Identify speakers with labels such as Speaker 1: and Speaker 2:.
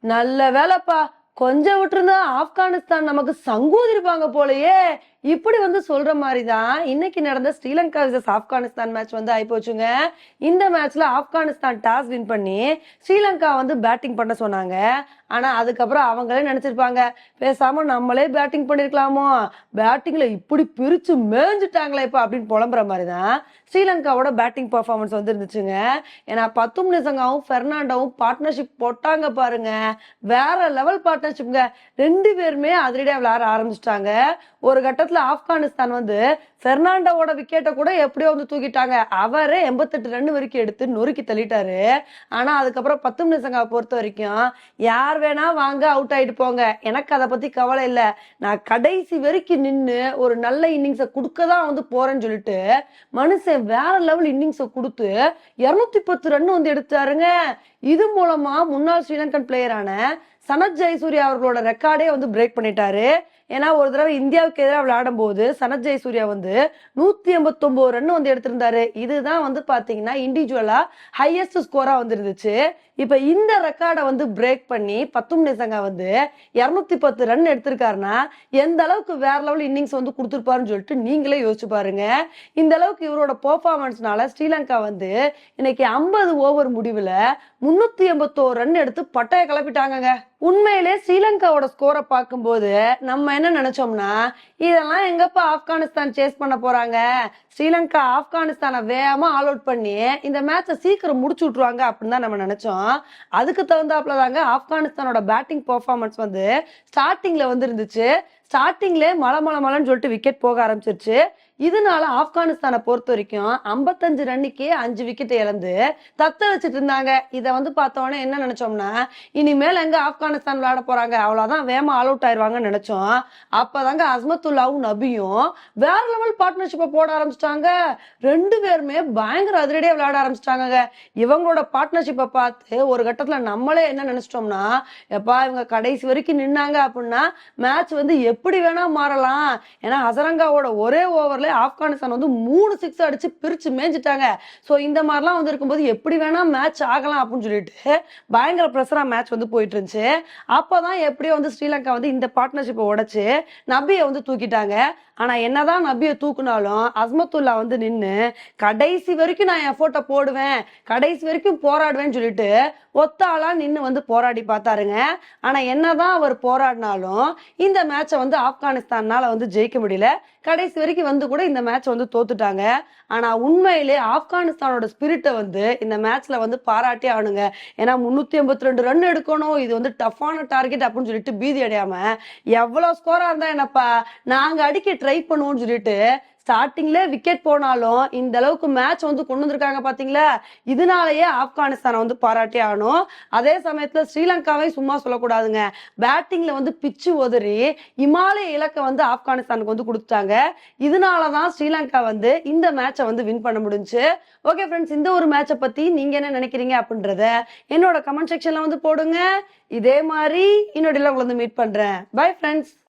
Speaker 1: நல்ல வேலைப்பா. கொஞ்சம் விட்டுருந்தா ஆப்கானிஸ்தான் நமக்கு சங்கூதிருப்பாங்க போலயே. இப்படி வந்து சொல்ற மாதிரி தான் இன்னைக்கு நடந்த ஸ்ரீலங்கா விசஸ் ஆப்கானிஸ்தான் மேட்ச் வந்து ஆயிப்போச்சுங்க இந்த மேட்ச்ல ஆப்கானிஸ்தான் டாஸ் வின் பண்ணி ஸ்ரீலங்கா வந்து பேட்டிங் பண்ண சொன்னாங்க. ஆனா அதுக்கப்புறம் அவங்களே நினைச்சிருப்பாங்க பேசாம நம்மளே பேட்டிங் பண்ணிருக்கலாமோ? பேட்டிங்ல இப்படி பிரிச்சு மேஞ்சிட்டாங்களே இப்ப அப்படின்னு புலம்புற மாதிரி தான் ஸ்ரீலங்காவோட பேட்டிங் பர்ஃபார்மன்ஸ் வந்து இருந்துச்சுங்க. ஏன்னா பத்தும் நிசங்காவும் பெர்னாண்டோவும் பார்ட்னர்ஷிப் போட்டாங்க பாருங்க. வேற லெவல் பார்ட்னர்ஷிப்ங்க ரெண்டு பேருமே அதிரடியா விளையாட ஆரம்பிச்சிட்டாங்க. ஒரு கட்டம் கட்டத்துல ஆப்கானிஸ்தான் வந்து பெர்னாண்டோட விக்கெட்டை கூட எப்படியோ வந்து தூக்கிட்டாங்க. அவரே எண்பத்தெட்டு ரன் வரைக்கும் எடுத்து நொறுக்கி தள்ளிட்டாரு. ஆனா அதுக்கப்புறம் பத்து நிமிஷங்க பொறுத்த வரைக்கும் யார் வேணா வாங்க அவுட் ஆயிட்டு போங்க. எனக்கு அதை பத்தி கவலை இல்லை. நான் கடைசி வரைக்கும் நின்று ஒரு நல்ல இன்னிங்ஸை கொடுக்க தான் வந்து போறேன்னு சொல்லிட்டு மனுஷன் வேற லெவல் இன்னிங்ஸை கொடுத்து இருநூத்தி பத்து ரன் வந்து எடுத்தாருங்க. இது மூலமா முன்னாள் ஸ்ரீலங்கன் பிளேயரான சனத் ஜெயசூர்யா அவர்களோட ரெக்கார்டே வந்து பிரேக் பண்ணிட்டாரு. ஏன்னா ஒரு தடவை இந்தியாவுக்கு எதிராக விளையாடும் போது சனத் ஜெயசூர்யா வந்து நூத்தி எண்பத்தொன்பது ரன் வந்து எடுத்திருந்தாரு. இதுதான் வந்து பாத்தீங்கன்னா இண்டிவிஜுவலா ஹையஸ்ட் ஸ்கோரா வந்துருந்துச்சு. இப்ப இந்த ரெக்கார்டை வந்து பிரேக் பண்ணி பத்தும் நிசங்கா வந்து இருநூத்தி பத்து ரன் எடுத்திருக்காருன்னா எந்த அளவுக்கு வேற லெவல் இன்னிங்ஸ் வந்து கொடுத்துருப்பாருன்னு சொல்லிட்டு நீங்களே யோசிச்சு பாருங்க. இந்த அளவுக்கு இவரோட பெர்ஃபார்மன்ஸ்னால ஸ்ரீலங்கா வந்து இன்னைக்கு ஐம்பது ஓவர் முடிவுல முன்னூத்தி எண்பத்தோரு ரன் எடுத்து பட்டையை கிளப்பிட்டாங்கங்க. உண்மையிலே ஸ்ரீலங்காவோட ஸ்கோரை பார்க்கும்போது நம்ம என்ன நினைச்சோம்னா இதெல்லாம் எங்கப்பா ஆப்கானிஸ்தான் சேஸ் பண்ண போறாங்க? ஸ்ரீலங்கா ஆப்கானிஸ்தானை வேகமா ஆல் அவுட் பண்ணி இந்த மேட்சை சீக்கிரம் முடிச்சு விட்டுருவாங்க அப்படின்னு தான் நம்ம நினைச்சோம். அதுக்கு தகுந்தாப்புல தாங்க ஆப்கானிஸ்தானோட பேட்டிங் பெர்ஃபார்மன்ஸ் வந்து ஸ்டார்டிங்ல வந்து இருந்துச்சு ஸ்டார்டிங்ல மழை மழை மழைன்னு சொல்லிட்டு விக்கெட் போக ஆரம்பிச்சிருச்சு. இதனால ஆப்கானிஸ்தானை பொறுத்த வரைக்கும் ஐம்பத்தஞ்சு ரன்னுக்கே அஞ்சு விக்கெட் இழந்து தத்த வச்சுட்டு இருந்தாங்க. இதை வந்து பார்த்தோன்னே என்ன நினைச்சோம்னா இனிமேல் எங்க ஆப்கானிஸ்தான் விளையாட போறாங்க? அவ்வளவுதான் வேமா ஆல் அவுட் ஆயிடுவாங்கன்னு நினைச்சோம். அப்பதாங்க அஸ்மத்துல்லாவும் நபியும் வேற லெவல் பார்ட்னர்ஷிப்பை போட ஆரம்பிச்சிட்டாங்க. ரெண்டு பேருமே பயங்கர அதிரடியா விளையாட ஆரம்பிச்சிட்டாங்க இவங்களோட பார்ட்னர்ஷிப்பை பார்த்து ஒரு கட்டத்துல நம்மளே என்ன நினைச்சிட்டோம்னா எப்பா இவங்க கடைசி வரைக்கும் நின்னாங்க அப்படின்னா மேட்ச் வந்து எப்படி வேணா மாறலாம். ஏன்னா ஹசரங்காவோட ஒரே ஓவர்ல ஆப்கானிஸ்தான் வந்து மூணு சிக்ஸ் அடிச்சு பிரிச்சு மேஞ்சிட்டாங்க. ஸோ இந்த மாதிரிலாம் வந்து இருக்கும்போது எப்படி வேணா மேட்ச் ஆகலாம் அப்படின்னு சொல்லிட்டு பயங்கர ப்ரெஷரா மேட்ச் வந்து போயிட்டு இருந்துச்சு அப்போதான் எப்படியோ வந்து ஸ்ரீலங்கா வந்து இந்த பார்ட்னர்ஷிப்பை உடைச்சு நபியை வந்து தூக்கிட்டாங்க. ஆனா என்னதான் நபியை தூக்குனாலும் அஸ்மத்துல்லா வந்து நின்னு கடைசி வரைக்கும் நான் என் போட்டோ போடுவேன். கடைசி வரைக்கும் போராடுவேன்னு சொல்லிட்டு ஒத்தாளா நின்று நின்னு வந்து போராடி பார்த்தாருங்க. ஆனா என்னதான் அவர் போராடினாலும் இந்த மேட்சை வந்து ஆப்கானிஸ்தான்னால வந்து ஜெயிக்க முடியல. கடைசி வரைக்கும் வந்து கூட இந்த மேட்ச் வந்து தோத்துட்டாங்க. ஆனா உண்மையிலே ஆப்கானிஸ்தானோட ஸ்பிரிட்டை வந்து இந்த மேட்ச்ல வந்து பாராட்டி ஆனுங்க ஏன்னா முன்னூத்தி எண்பத்தி ரெண்டு ரன் எடுக்கணும். இது வந்து டஃப்பான டார்கெட் அப்படின்னு சொல்லிட்டு பீதி அடையாம எவ்வளவு ஸ்கோரா இருந்தா என்னப்பா? நாங்க அடிக்க ட்ரை பண்ணுவோம்னு சொல்லிட்டு ஸ்டார்டிங்ல விக்கெட் போனாலும் இந்த அளவுக்கு மேட்ச் வந்து கொண்டு வந்திருக்காங்க பாத்தீங்களா? இதனாலயே ஆப்கானிஸ்தானை வந்து பாராட்டி ஆகணும். அதே சமயத்துல ஸ்ரீலங்காவை சும்மா சொல்லக்கூடாதுங்க. பேட்டிங்ல வந்து பிச்சு உதறி இமாலய இலக்கை வந்து ஆப்கானிஸ்தானுக்கு வந்து கொடுத்துட்டாங்க. இதனாலதான் ஸ்ரீலங்கா வந்து இந்த மேட்சை வந்து வின் பண்ண முடிஞ்சு. ஓகே ஃப்ரெண்ட்ஸ் இந்த ஒரு மேட்சை பத்தி நீங்க என்ன நினைக்கிறீங்க அப்படின்றத என்னோட கமெண்ட் செக்ஷன்ல வந்து போடுங்க. இதே மாதிரி இன்னொடையில உங்களை வந்து மீட் பண்றேன். Bye friends